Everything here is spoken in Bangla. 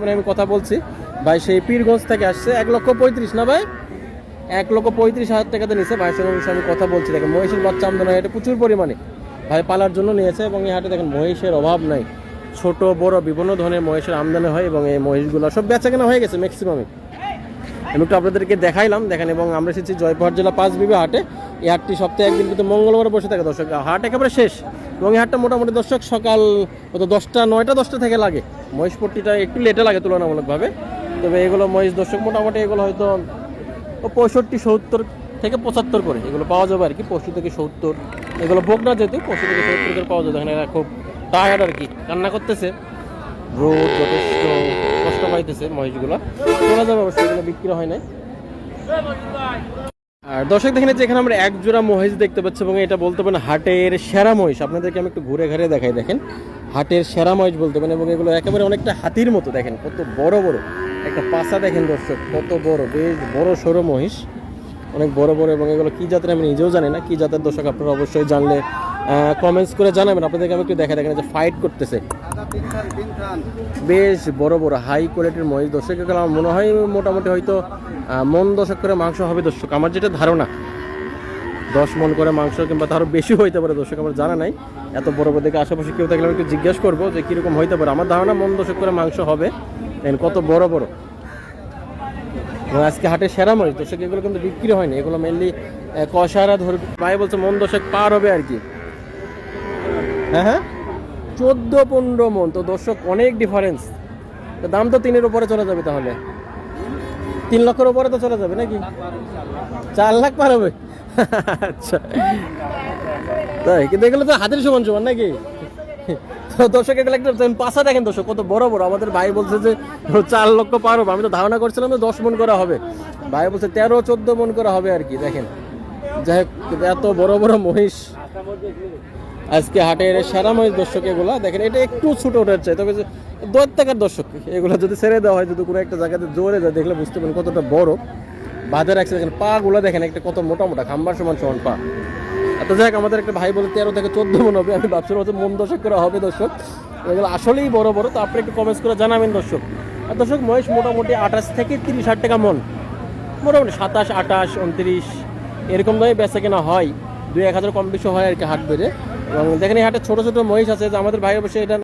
মানে আমি কথা বলছি। ভাই, সেই পীরগঞ্জ থেকে আসছে। এক লক্ষ পঁয়ত্রিশ, না ভাই? এক লক্ষ পঁয়ত্রিশ হাজার টাকাতে নিয়েছে। ভাইয়ের সঙ্গে আমি কথা বলছি। দেখেন, মহিষের বাচ্চা আমদানি এটা প্রচুর পরিমাণে। ভাই পালার জন্য নিয়েছে এবং এই হাটে দেখেন, মহিষের অভাব নাই। ছোট, বড় বিভিন্ন ধরনের মহিষের আমদানি হয় এবং এই মহিষগুলো সব বেচা কেনা হয়ে গেছে ম্যাক্সিমামে আমি একটু আপনাদেরকে দেখাইলাম। দেখেন, এবং আমরা এসেছি জয়পুরহাট জেলা পাঁচ বিবি হাটে। এই হাটটি সপ্তাহে একদিন কিন্তু মঙ্গলবার বসে থাকে দর্শক। হাট একেবারে শেষ। এবং এই হাটটা মোটামুটি দর্শক সকাল কত দশটা, নয়টা, দশটা থেকে লাগে। মহিষপট্টিটা একটু লেটে লাগে তুলনামূলকভাবে, তবে এগুলো মহিষ দর্শক মোটামুটি এগুলো হয়তো পঁয়ষট্টি, সত্তর থেকে পঁচাত্তর করে এগুলো পাওয়া যাবে আর কি, পঁয়ষট্টি থেকে সত্তর। এগুলো না যেহেতু পঁয়ষট্টি থেকে সত্তর করে পাওয়া যাবে দেখেন এরা খুব টায়ার্ড আর কি, কান্না করতেছে। রোদ যথেষ্ট কষ্ট পাইতেছে মহিষগুলো। তোলা যাবে অবশ্যই এগুলো বিক্রি হয় নাই। আর দর্শক দেখেন যে এখানে আমরা এক জোড়া মহিষ দেখতে পাচ্ছি এবং এটা বলতে পারেন হাটের সেরা মহিষ। আপনাদেরকে আমি একটু ঘুরে ঘুরে দেখাই, দেখেন। হাটের সেরা মহিষ বলতে পারেন এবং এগুলো একেবারে অনেকটা হাতির মতো, দেখেন, কত বড় বড়। একটা পাশা দেখেন দর্শক, কত বড়, বেশ বড় সড়ো মহিষ। অনেক বড় বড় এবং এগুলো কি জাতের আমি নিজেও জানি না, কি জাতের দর্শক আপনারা অবশ্যই জানলে কমেন্টস করে জানাবেন। আপনাদেরকে আমি একটু দেখা দেখেন যে ফাইট করতেছে। বেশ বড় বড় হাই কোয়ালিটির মহিষ। এগুলো আমার মনে হয় মোটামুটি হয়তো মন দশক করে মাংস হবে দর্শক। আমার যেটা ধারণা, দশ মন করে মাংস কিংবা তারও বেশি হইতে পারে দর্শক, আমার জানা নাই। এত বড় বড় দেখে আশেপাশে কেউ থাকলে একটু জিজ্ঞেস করব যে কীরকম হইতে পারে। আমার ধারণা মন দশক করে মাংস হবে। কত বড় বড়। এবং আজকে হাটে সেরা মরিচ দর্শক, এগুলো কিন্তু বিক্রি হয়নি। এগুলো মেনলি কষারা ধর ভাই বলছে মন দশক পার হবে আর কি। হ্যাঁ হ্যাঁ? চোদ্দ পনেরো মন। তো দর্শক, অনেক ডিফারেন্স দাম তো তিনের উপরে চলে যাবে তাহলে। তিন লক্ষের উপরে তো চলে যাবে নাকি? চার লাখ পার হবে আচ্ছা। তাই, কিন্তু তো হাতের সমান সমান নাকি? তো দর্শক, এগুলো একটা পাশা দেখেন দর্শক, কত বড় বড়। আমাদের ভাই বলছে যে, চার লক্ষ পার হবে আমি তো ধারণা করছিলাম যে দশ মন করা হবে। ভাই বলছে তেরো, চোদ্দ মন করা হবে আর কি, দেখেন। যাই হোক, এত বড় বড় মহিষ। আজকে হাটের সেরা দর্শক এগুলা। দেখেন, এটা একটু ছোট ওঠার চাই, তবে দশ টাকার দর্শক, এগুলো যদি ছেড়ে দেওয়া হয়, যদি কোনো একটা জায়গাতে জোরে যায়, দেখলে বুঝতে পারেন কতটা বড়। বাঁধে রাখছে দেখেন পা গুলো দেখেন, একটা কত মোটা মোটা, খাম্বার সমান সমান পা। এত যাক আমাদের একটা ভাই বলে তেরো থেকে চোদ্দ মন হবে, আমি ভাবছিলাম হয়তো মন দর্শক করে হবে দর্শক। এগুলো আসলেই বড় বড়, তো আপনি একটু কমেন্টস করে জানাবেন দর্শক। আর দর্শক মহেশ মোটামুটি আঠাশ থেকে তিরিশ হাজার টাকা মন। মোটামুটি সাতাশ, আঠাশ, উনত্রিশ, এরকম দামে বেচা কেনা হয়। দুই এক হাজার কম বেশি হয় আর কি হাট বেড়ে এবং দেখেন এই হাটে ছোট ছোট মহিষ আছে যে আমাদের ভাই অবশ্যই এটা